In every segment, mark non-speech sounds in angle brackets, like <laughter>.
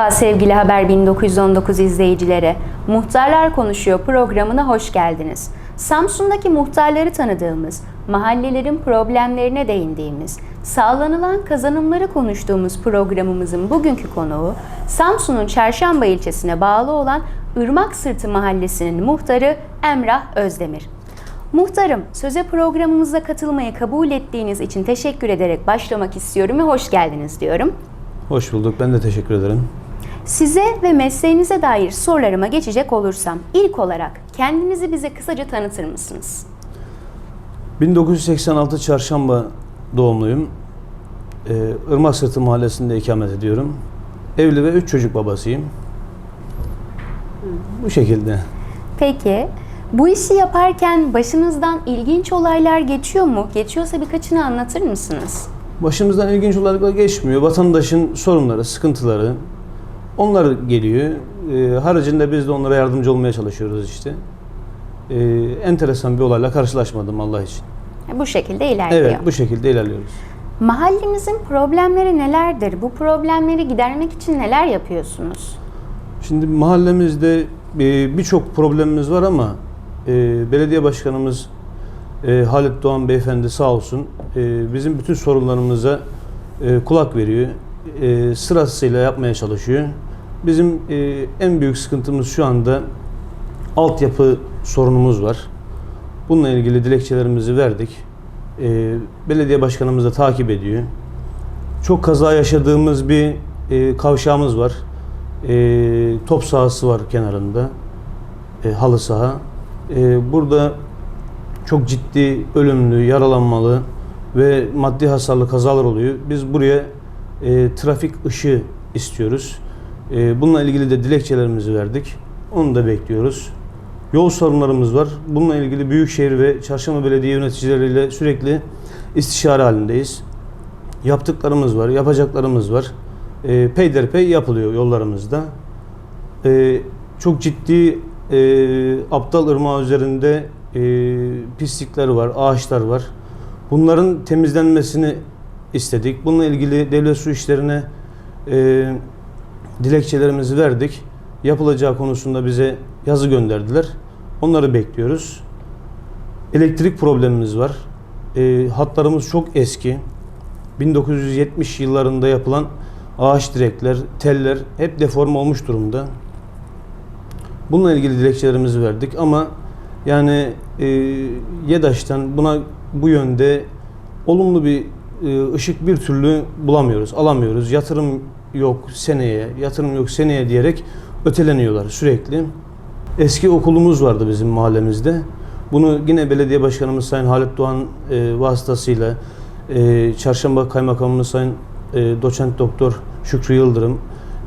Merhaba sevgili Haber 1919 izleyicileri. Muhtarlar Konuşuyor programına hoş geldiniz. Samsun'daki muhtarları tanıdığımız, mahallelerin problemlerine değindiğimiz, sağlanılan kazanımları konuştuğumuz programımızın bugünkü konuğu Samsun'un Çarşamba ilçesine bağlı olan Irmak Sırtı Mahallesi'nin muhtarı Emrah Özdemir. Muhtarım, söze programımıza katılmayı kabul ettiğiniz için teşekkür ederek başlamak istiyorum ve hoş geldiniz diyorum. Hoş bulduk. Ben de teşekkür ederim. Size ve mesleğinize dair sorularıma geçecek olursam ilk olarak kendinizi bize kısaca tanıtır mısınız? 1986 Çarşamba doğumluyum. Ee, Irmak Sırtı Mahallesi'nde ikamet ediyorum. Evli ve üç çocuk babasıyım. Bu şekilde. Peki bu işi yaparken başınızdan ilginç olaylar geçiyor mu? Geçiyorsa birkaçını anlatır mısınız? Başımızdan ilginç olaylar geçmiyor. Vatandaşın sorunları, sıkıntıları onlar geliyor. Ee, haricinde biz de onlara yardımcı olmaya çalışıyoruz işte. Ee, enteresan bir olayla karşılaşmadım Allah için. Bu şekilde ilerliyor. Evet, bu şekilde ilerliyoruz. Mahallenizin problemleri nelerdir? Bu problemleri gidermek için neler yapıyorsunuz? Şimdi mahallemizde e, birçok problemimiz var ama e, belediye başkanımız e, Halit Doğan beyefendi sağ olsun e, bizim bütün sorunlarımıza e, kulak veriyor. E, sırasıyla yapmaya çalışıyor. Bizim e, en büyük sıkıntımız şu anda altyapı sorunumuz var. Bununla ilgili dilekçelerimizi verdik. E, belediye başkanımız da takip ediyor. Çok kaza yaşadığımız bir e, kavşağımız var. E, top sahası var kenarında. E, halı saha. E, burada çok ciddi ölümlü, yaralanmalı ve maddi hasarlı kazalar oluyor. Biz buraya e, trafik ışığı istiyoruz. E, bununla ilgili de dilekçelerimizi verdik. Onu da bekliyoruz. Yol sorunlarımız var. Bununla ilgili Büyükşehir ve Çarşamba Belediye yöneticileriyle sürekli istişare halindeyiz. Yaptıklarımız var, yapacaklarımız var. E, peyderpey yapılıyor yollarımızda. E, çok ciddi e, Aptal Irmağı üzerinde e, pislikler var, ağaçlar var. Bunların temizlenmesini istedik. Bununla ilgili devlet su işlerine e, dilekçelerimizi verdik. Yapılacağı konusunda bize yazı gönderdiler. Onları bekliyoruz. Elektrik problemimiz var. E, hatlarımız çok eski. 1970 yıllarında yapılan ağaç direkler, teller hep deforme olmuş durumda. Bununla ilgili dilekçelerimizi verdik ama yani e, YEDAŞ'tan buna bu yönde olumlu bir e, ışık bir türlü bulamıyoruz, alamıyoruz. Yatırım yok seneye, yatırım yok seneye diyerek öteleniyorlar sürekli. Eski okulumuz vardı bizim mahallemizde. Bunu yine belediye başkanımız Sayın Halit Doğan e, vasıtasıyla e, Çarşamba Kaymakamımız Sayın e, Doçent Doktor Şükrü Yıldırım,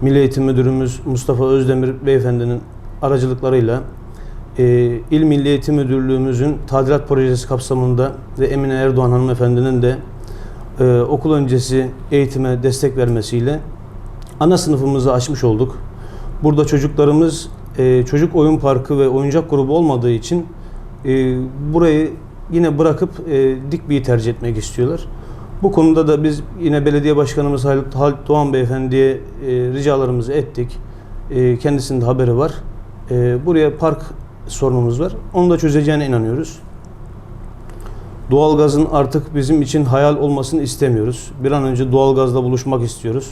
Milli Eğitim Müdürümüz Mustafa Özdemir Beyefendinin aracılıklarıyla e, İl Milli Eğitim Müdürlüğümüzün tadilat projesi kapsamında ve Emine Erdoğan hanımefendinin de e, okul öncesi eğitime destek vermesiyle ana sınıfımızı açmış olduk. Burada çocuklarımız e, çocuk oyun parkı ve oyuncak grubu olmadığı için e, burayı yine bırakıp e, Dikbi'yi tercih etmek istiyorlar. Bu konuda da biz yine belediye başkanımız Halit, Halit Doğan Beyefendi'ye e, ricalarımızı ettik. E, kendisinin de haberi var. E, buraya park sorunumuz var. Onu da çözeceğine inanıyoruz. Doğalgazın artık bizim için hayal olmasını istemiyoruz. Bir an önce doğalgazla buluşmak istiyoruz.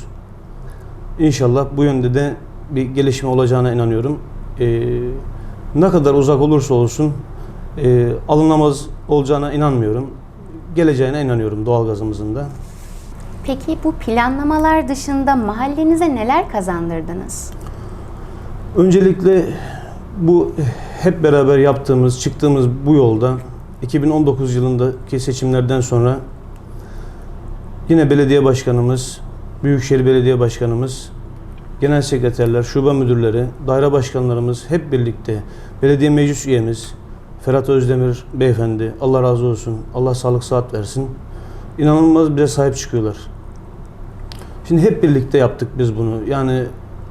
İnşallah bu yönde de bir gelişme olacağına inanıyorum. Ee, ne kadar uzak olursa olsun e, alınamaz olacağına inanmıyorum. Geleceğine inanıyorum doğalgazımızın da. Peki bu planlamalar dışında mahallenize neler kazandırdınız? Öncelikle bu hep beraber yaptığımız, çıktığımız bu yolda 2019 yılındaki seçimlerden sonra yine belediye başkanımız, Büyükşehir Belediye Başkanımız, genel sekreterler, şube müdürleri, daire başkanlarımız hep birlikte belediye meclis üyemiz Ferhat Özdemir beyefendi Allah razı olsun. Allah sağlık saat versin. İnanılmaz bize sahip çıkıyorlar. Şimdi hep birlikte yaptık biz bunu. Yani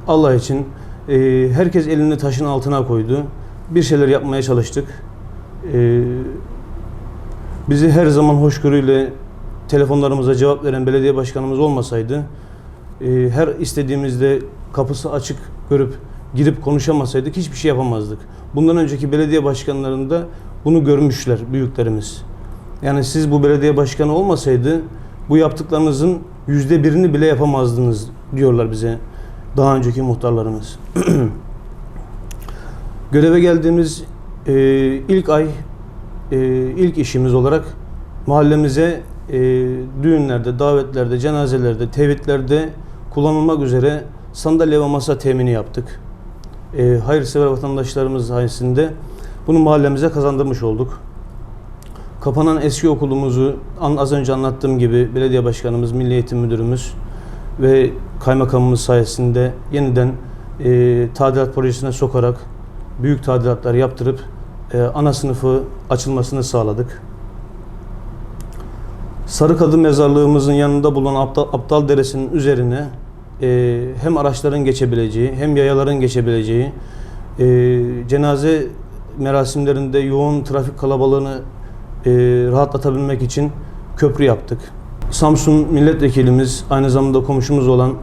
Allah için e, herkes elini taşın altına koydu. Bir şeyler yapmaya çalıştık. E, bizi her zaman hoşgörüyle telefonlarımıza cevap veren belediye başkanımız olmasaydı e, her istediğimizde kapısı açık görüp girip konuşamasaydık hiçbir şey yapamazdık. Bundan önceki belediye başkanlarında bunu görmüşler büyüklerimiz. Yani siz bu belediye başkanı olmasaydı bu yaptıklarınızın yüzde birini bile yapamazdınız diyorlar bize daha önceki muhtarlarımız. <clears throat> Göreve geldiğimiz e, ilk ay e, ilk işimiz olarak mahallemize e, düğünlerde, davetlerde, cenazelerde, tevhitlerde kullanılmak üzere sandalye ve masa temini yaptık. E, hayırsever vatandaşlarımız sayesinde bunu mahallemize kazandırmış olduk. Kapanan eski okulumuzu az önce anlattığım gibi belediye başkanımız, milli eğitim müdürümüz ve kaymakamımız sayesinde yeniden e, tadilat projesine sokarak büyük tadilatlar yaptırıp e, ana sınıfı açılmasını sağladık. Sarıkadı mezarlığımızın yanında bulunan Aptal, Aptal Deresi'nin üzerine e, hem araçların geçebileceği hem yayaların geçebileceği e, cenaze merasimlerinde yoğun trafik kalabalığını e, rahatlatabilmek için köprü yaptık. Samsun milletvekilimiz aynı zamanda komşumuz olan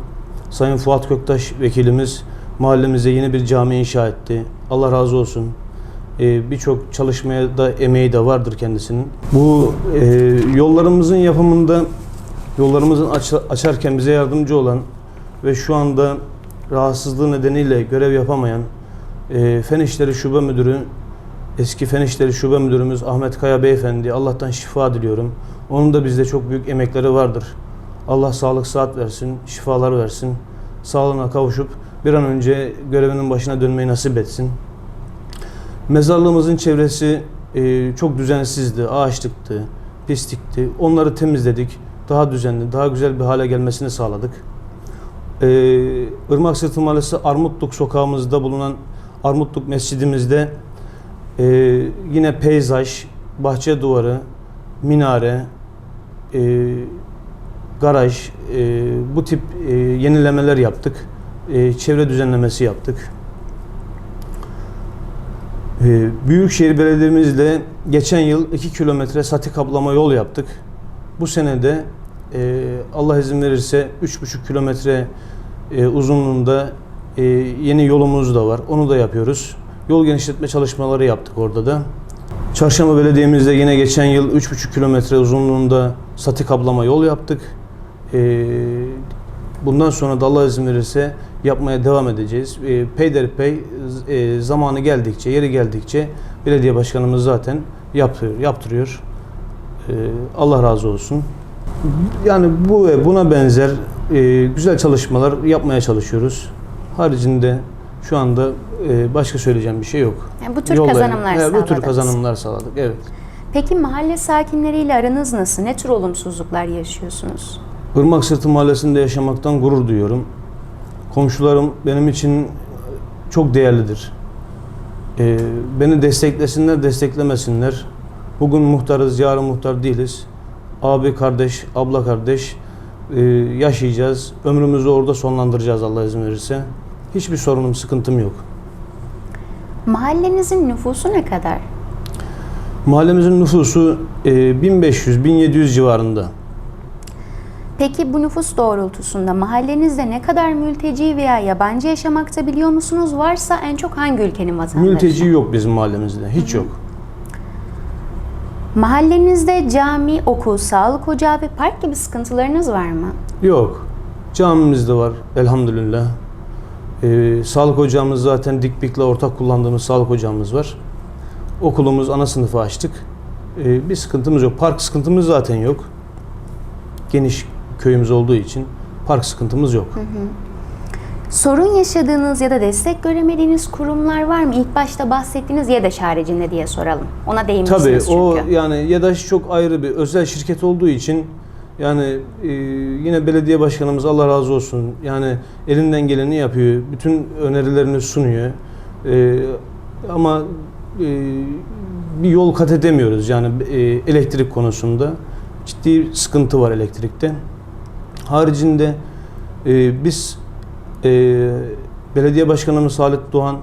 Sayın Fuat Köktaş vekilimiz mahallemize yeni bir cami inşa etti. Allah razı olsun. Ee, Birçok çalışmaya da emeği de vardır kendisinin. Bu e, yollarımızın yapımında yollarımızın aç- açarken bize yardımcı olan ve şu anda rahatsızlığı nedeniyle görev yapamayan e, Fen İşleri Şube Müdürü eski Fen İşleri Şube Müdürümüz Ahmet Kaya Beyefendi Allah'tan şifa diliyorum. Onun da bizde çok büyük emekleri vardır. Allah sağlık saat versin, şifalar versin. Sağlığına kavuşup bir an önce görevinin başına dönmeyi nasip etsin. Mezarlığımızın çevresi e, çok düzensizdi, ağaçlıktı, pislikti. Onları temizledik. Daha düzenli, daha güzel bir hale gelmesini sağladık. E, Irmak Sırtı Mahallesi Armutluk sokağımızda bulunan Armutluk Mescidimizde e, yine peyzaj, bahçe duvarı, minare, e, garaj, e, bu tip e, yenilemeler yaptık. E, çevre düzenlemesi yaptık. E, Büyükşehir Belediye'mizle geçen yıl 2 kilometre sati kaplama yol yaptık. Bu sene de e, Allah izin verirse 3,5 kilometre e, uzunluğunda e, yeni yolumuz da var. Onu da yapıyoruz. Yol genişletme çalışmaları yaptık orada da. Çarşamba Belediye'mizde yine geçen yıl 3,5 kilometre uzunluğunda sati kaplama yol yaptık. Ee, bundan sonra da Allah izin verirse yapmaya devam edeceğiz. Ee, peyderpey e, zamanı geldikçe, yeri geldikçe belediye başkanımız zaten yaptırıyor. yaptırıyor. Ee, Allah razı olsun. Yani bu ve buna benzer e, güzel çalışmalar yapmaya çalışıyoruz. Haricinde şu anda e, başka söyleyeceğim bir şey yok. Yani bu tür Yollayın. kazanımlar Evet, Bu tür sağladınız. kazanımlar sağladık. Evet. Peki mahalle sakinleriyle aranız nasıl? Ne tür olumsuzluklar yaşıyorsunuz? Irmak Sırtı Mahallesi'nde yaşamaktan gurur duyuyorum. Komşularım benim için çok değerlidir. Ee, beni desteklesinler, desteklemesinler. Bugün muhtarız, yarın muhtar değiliz. Abi kardeş, abla kardeş e, yaşayacağız. Ömrümüzü orada sonlandıracağız Allah izin verirse. Hiçbir sorunum, sıkıntım yok. Mahallenizin nüfusu ne kadar? Mahallemizin nüfusu e, 1500-1700 civarında. Peki bu nüfus doğrultusunda mahallenizde ne kadar mülteci veya yabancı yaşamakta biliyor musunuz? Varsa en çok hangi ülkenin vatandaşı? Mülteci yok bizim mahallemizde, hiç yok. Mahallenizde cami, okul, sağlık ocağı ve park gibi sıkıntılarınız var mı? Yok. Camimiz de var elhamdülillah. Ee, sağlık ocağımız zaten Dikbik'le ortak kullandığımız sağlık ocağımız var. Okulumuz ana sınıfı açtık. Ee, bir sıkıntımız yok. Park sıkıntımız zaten yok. Geniş köyümüz olduğu için park sıkıntımız yok. Sorun yaşadığınız ya da destek göremediğiniz kurumlar var mı? İlk başta bahsettiğiniz YEDEŞ haricinde diye soralım. Ona Tabii değinmişsiniz çünkü. o yani YEDAŞ çok ayrı bir özel şirket olduğu için yani e, yine belediye başkanımız Allah razı olsun yani elinden geleni yapıyor. Bütün önerilerini sunuyor. E, ama e, bir yol kat edemiyoruz yani e, elektrik konusunda. Ciddi sıkıntı var elektrikte. Haricinde e, biz e, belediye başkanımız Halit Doğan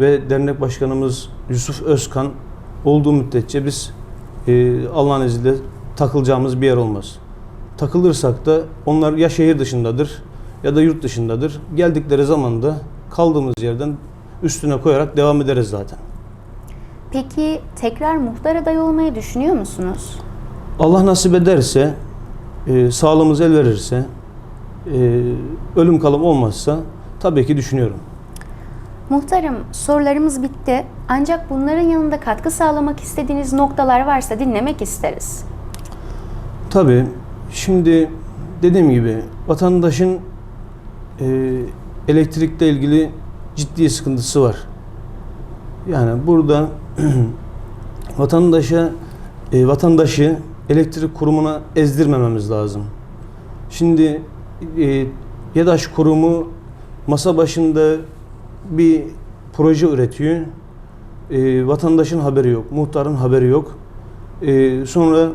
ve dernek başkanımız Yusuf Özkan olduğu müddetçe biz e, Allah'ın izniyle takılacağımız bir yer olmaz. Takılırsak da onlar ya şehir dışındadır ya da yurt dışındadır. Geldikleri zaman da kaldığımız yerden üstüne koyarak devam ederiz zaten. Peki tekrar muhtar adayı olmayı düşünüyor musunuz? Allah nasip ederse, e, sağlığımız el verirse, e, ölüm kalım olmazsa tabii ki düşünüyorum. Muhtarım sorularımız bitti. Ancak bunların yanında katkı sağlamak istediğiniz noktalar varsa dinlemek isteriz. Tabii şimdi dediğim gibi vatandaşın e, elektrikle ilgili ciddi sıkıntısı var. Yani burada <clears throat> vatandaşa e, vatandaşı elektrik kurumuna ezdirmememiz lazım. Şimdi e, YEDAŞ kurumu masa başında bir proje üretiyor. E, vatandaşın haberi yok, muhtarın haberi yok. E, sonra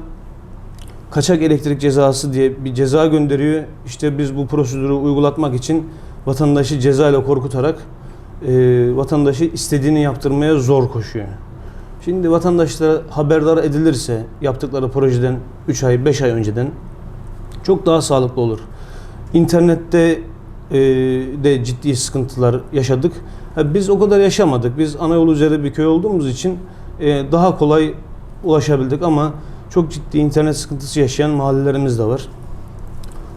kaçak elektrik cezası diye bir ceza gönderiyor. İşte biz bu prosedürü uygulatmak için vatandaşı ceza ile korkutarak e, vatandaşı istediğini yaptırmaya zor koşuyor. Şimdi vatandaşlara haberdar edilirse yaptıkları projeden 3 ay 5 ay önceden çok daha sağlıklı olur. İnternette e, de ciddi sıkıntılar yaşadık. Ha, biz o kadar yaşamadık. Biz ana yol üzeri bir köy olduğumuz için e, daha kolay ulaşabildik ama çok ciddi internet sıkıntısı yaşayan mahallelerimiz de var.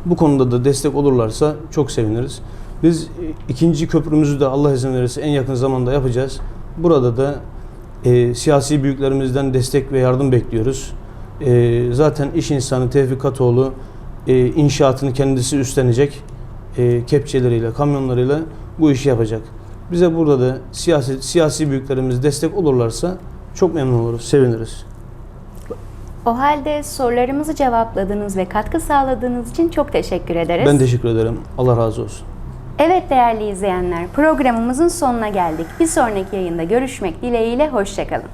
Bu konuda da destek olurlarsa çok seviniriz. Biz e, ikinci köprümüzü de Allah izin verirse en yakın zamanda yapacağız. Burada da e, siyasi büyüklerimizden destek ve yardım bekliyoruz. E, zaten iş insanı Tevfik Katoğlu e, inşaatını kendisi üstlenecek. E, kepçeleriyle, kamyonlarıyla bu işi yapacak. Bize burada da siyasi, siyasi büyüklerimiz destek olurlarsa çok memnun oluruz, seviniriz. O halde sorularımızı cevapladığınız ve katkı sağladığınız için çok teşekkür ederiz. Ben teşekkür ederim. Allah razı olsun. Evet değerli izleyenler, programımızın sonuna geldik. Bir sonraki yayında görüşmek dileğiyle, hoşçakalın.